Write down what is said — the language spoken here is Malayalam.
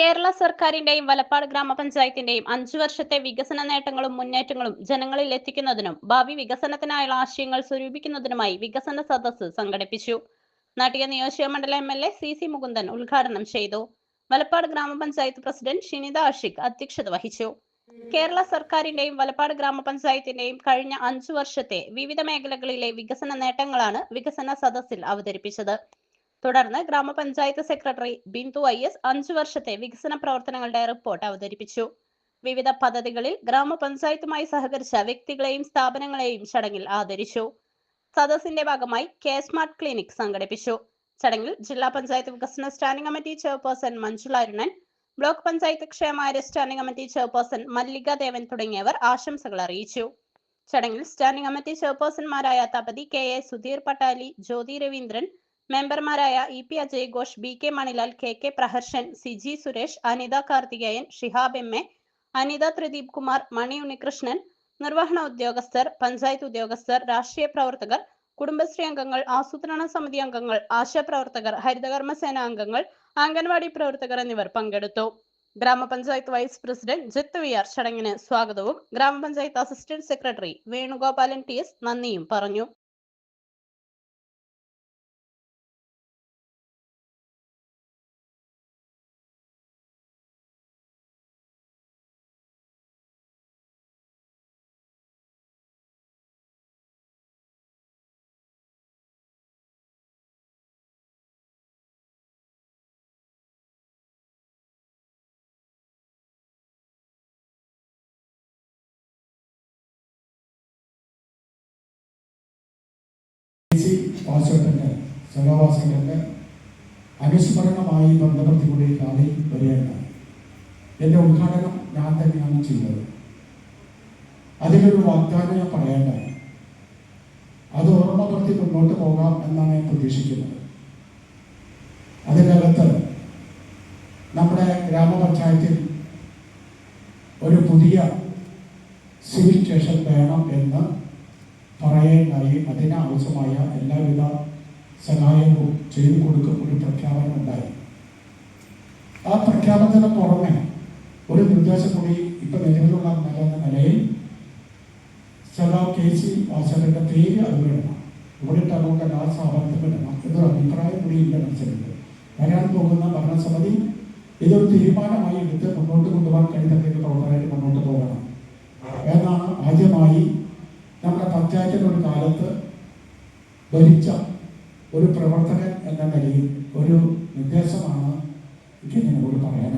കേരള സർക്കാരിന്റെയും വലപ്പാട് ഗ്രാമപഞ്ചായത്തിന്റെയും അഞ്ചു വർഷത്തെ വികസന നേട്ടങ്ങളും മുന്നേറ്റങ്ങളും ജനങ്ങളിൽ എത്തിക്കുന്നതിനും ഭാവി വികസനത്തിനായുള്ള ആശയങ്ങൾ സ്വരൂപിക്കുന്നതിനുമായി വികസന സദസ്സ് സംഘടിപ്പിച്ചു. നാട്ടിക നിയോജക M L A C C Mukundan ഉദ്ഘാടനം ചെയ്തു. വലപ്പാട് ഗ്രാമപഞ്ചായത്ത് പ്രസിഡന്റ് ഷിനിത അഷിഖ് അധ്യക്ഷത വഹിച്ചു. കേരള സർക്കാരിന്റെയും വലപ്പാട് ഗ്രാമപഞ്ചായത്തിന്റെയും കഴിഞ്ഞ അഞ്ചു വർഷത്തെ വിവിധ മേഖലകളിലെ വികസന നേട്ടങ്ങളാണ് വികസന സദസ്സിൽ അവതരിപ്പിച്ചത്. തുടർന്ന് ഗ്രാമപഞ്ചായത്ത് സെക്രട്ടറി ബിന്ദു ഐ എസ് അഞ്ചു വർഷത്തെ വികസന പ്രവർത്തനങ്ങളുടെ റിപ്പോർട്ട് അവതരിപ്പിച്ചു. വിവിധ പദ്ധതികളിൽ ഗ്രാമപഞ്ചായത്തുമായി സഹകരിച്ച വ്യക്തികളെയും സ്ഥാപനങ്ങളെയും ചടങ്ങിൽ ആദരിച്ചു. സദസ്സിന്റെ ഭാഗമായി കെ സ്മാർട്ട് ക്ലിനിക് സംഘടിപ്പിച്ചു. ചടങ്ങിൽ ജില്ലാ പഞ്ചായത്ത് വികസന standing committee chairperson Manjula Arunan block panchayat ക്ഷേമാര്യ standing committee chairperson Mallika Devan തുടങ്ങിയവർ ആശംസകൾ അറിയിച്ചു. ചടങ്ങിൽ സ്റ്റാൻഡിംഗ് കമ്മിറ്റി ചെയർപേഴ്സൺമാരായ തപതി കെ എ സുധീർ പട്ടാലി ജ്യോതി രവീന്ദ്രൻ മെമ്പർമാരായ E P Ajay Ghosh B K Manilal K K Praharshan Siji Suresh Anitha Karthikeyan Shihab M A Anitha Thrideep Kumar Mani Unnikrishnan നിർവഹണ ഉദ്യോഗസ്ഥർ പഞ്ചായത്ത് ഉദ്യോഗസ്ഥർ രാഷ്ട്രീയ പ്രവർത്തകർ കുടുംബശ്രീ അംഗങ്ങൾ ആസൂത്രണ സമിതി അംഗങ്ങൾ ആശാപ്രവർത്തകർ ഹരിതകർമ്മസേന അംഗങ്ങൾ അംഗൻവാടി പ്രവർത്തകർ എന്നിവർ പങ്കെടുത്തു. ഗ്രാമപഞ്ചായത്ത് vice president Jith V R ചടങ്ങിന് സ്വാഗതവും ഗ്രാമപഞ്ചായത്ത് assistant secretary Venugopalan T S നന്ദിയും പറഞ്ഞു. സി വാസവത്തിന്റെ സഹവാസികളുടെ അനുസ്മരണമായി ബന്ധപ്പെടുത്തിക്കൊണ്ട് ഈ കാലി വരികയുണ്ടായി എന്റെ ഉദ്ഘാടനം ഞാൻ തന്നെയാണ് ചെയ്തത് അതിലൊരു വാഗ്ദാനം ഞാൻ പറയേണ്ടത് അത് ഓർമ്മപ്പെടുത്തി മുന്നോട്ട് പോകാം എന്നാണ് ഞാൻ പ്രതീക്ഷിക്കുന്നത്. അതിനകത്ത് നമ്മുടെ ഗ്രാമപഞ്ചായത്തിൽ ഒരു പുതിയ സിവിൽ സ്റ്റേഷൻ വേണം എന്ന് പറയുകയുണ്ടായി അതിന് ആവശ്യമായ എല്ലാവിധ സഹായവും ചെയ്തു കൊടുക്കും ഒരു പ്രഖ്യാപനം ഉണ്ടായി. ആ പ്രഖ്യാപനത്തിന് പുറമെ ഒരു നിർദ്ദേശം കൂടി ഇപ്പൊ നിലവിലുള്ള നിലയെന്ന നിലയിൽ സദാ കെ സി വാസകരുടെ പേര് അത് വിടണം ഇവിടെ നമുക്ക് എല്ലാ സ്ഥാപനത്തിൽ വിടണം എന്നൊരു അഭിപ്രായം കൂടി ഇല്ല മനസ്സിലുണ്ട്. വരാൻ പോകുന്ന ഭരണസമിതി ഇതൊരു തീരുമാനമായി എടുത്ത് മുന്നോട്ട് കൊണ്ടുപോകാൻ കഴിയുന്ന പ്രവർത്തനമായിട്ട് മുന്നോട്ട് പോകണം. എന്നാണ് ആദ്യമായി നമ്മുടെ ഒരു കാലത്ത് ഭരിച്ച ഒരു പ്രവർത്തകൻ എന്ന നിലയിൽ ഒരു നിർദ്ദേശമാണ് എനിക്ക് നിങ്ങളോട് പറയാനുള്ളത്.